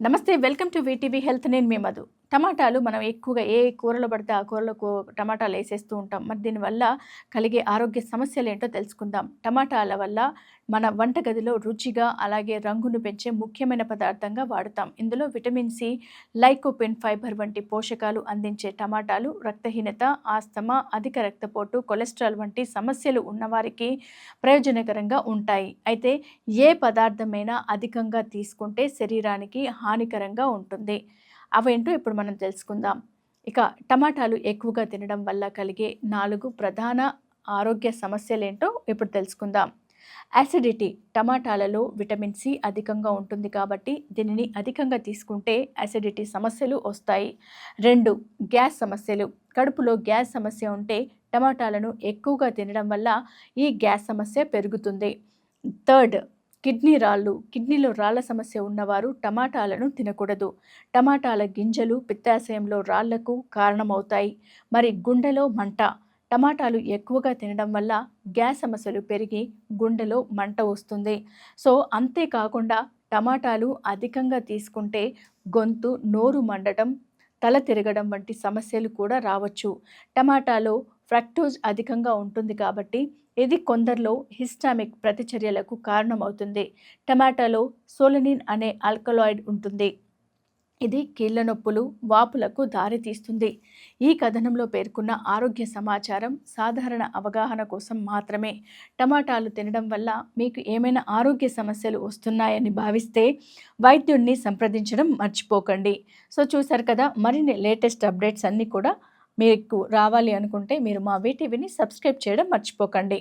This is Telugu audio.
నమస్తే వెల్కమ్ టు వీటీవీ హెల్త్ నేను మీ మధు. టమాటాలు మనం ఎక్కువగా ఏ కూరలో పడితే ఆ కూరలకు టమాటాలు వేసేస్తూ ఉంటాం. మరి దీనివల్ల కలిగే ఆరోగ్య సమస్యలు ఏంటో తెలుసుకుందాం. టమాటాల వల్ల మన వంటగదిలో రుచిగా అలాగే రంగును పెంచే ముఖ్యమైన పదార్థంగా వాడుతాం. ఇందులో విటమిన్ సి లైకోపెన్ ఫైబర్ వంటి పోషకాలు అందించే టమాటాలు రక్తహీనత ఆస్తమా అధిక రక్తపోటు కొలెస్ట్రాల్ వంటి సమస్యలు ఉన్నవారికి ప్రయోజనకరంగా ఉంటాయి. అయితే ఏ పదార్థమైనా అధికంగా తీసుకుంటే శరీరానికి హానికరంగా ఉంటుంది. అవేంటో ఇప్పుడు మనం తెలుసుకుందాం. ఇక టమాటాలు ఎక్కువగా తినడం వల్ల కలిగే నాలుగు ప్రధాన ఆరోగ్య సమస్యలేంటో ఇప్పుడు తెలుసుకుందాం. యాసిడిటీ టమాటాలలో విటమిన్ సి అధికంగా ఉంటుంది కాబట్టి దీనిని అధికంగా తీసుకుంటే యాసిడిటీ సమస్యలు వస్తాయి. రెండు గ్యాస్ సమస్యలు. కడుపులో గ్యాస్ సమస్య ఉంటే టమాటాలను ఎక్కువగా తినడం వల్ల ఈ గ్యాస్ సమస్య పెరుగుతుంది. థర్డ్ కిడ్నీ రాళ్ళు కిడ్నీలో రాళ్ళ సమస్య ఉన్నవారు టమాటాలను తినకూడదు. టమాటాల గింజలు పిత్తాశయంలో రాళ్ళకు కారణమవుతాయి. మరి గుండెలో మంట. టమాటాలు ఎక్కువగా తినడం వల్ల గ్యాస్ సమస్యలు పెరిగి గుండెలో మంట వస్తుంది. సో అంతేకాకుండా టమాటాలు అధికంగా తీసుకుంటే గొంతు నోరు మండటం తల తిరగడం వంటి సమస్యలు కూడా రావచ్చు. టమాటాలో ఫ్రక్టోజ్ అధికంగా ఉంటుంది కాబట్టి ఇది కొందరిలో హిస్టామిక్ ప్రతిచర్యలకు కారణమవుతుంది. టమాటాలో సోలనిన్ అనే ఆల్కలాయిడ్ ఉంటుంది. ఇది కీళ్ళ నొప్పులు వాపులకు దారితీస్తుంది. ఈ కథనంలో పేర్కొన్న ఆరోగ్య సమాచారం సాధారణ అవగాహన కోసం మాత్రమే. టమాటాలు తినడం వల్ల మీకు ఏమైనా ఆరోగ్య సమస్యలు వస్తున్నాయని భావిస్తే వైద్యుడిని సంప్రదించడం మర్చిపోకండి. సో చూసారు కదా మరిన్ని లేటెస్ట్ అప్డేట్స్ అన్నీ కూడా మీకు రావాలి అనుకుంటే మీరు మా వీటీవీని సబ్స్క్రైబ్ చేయడం మర్చిపోకండి.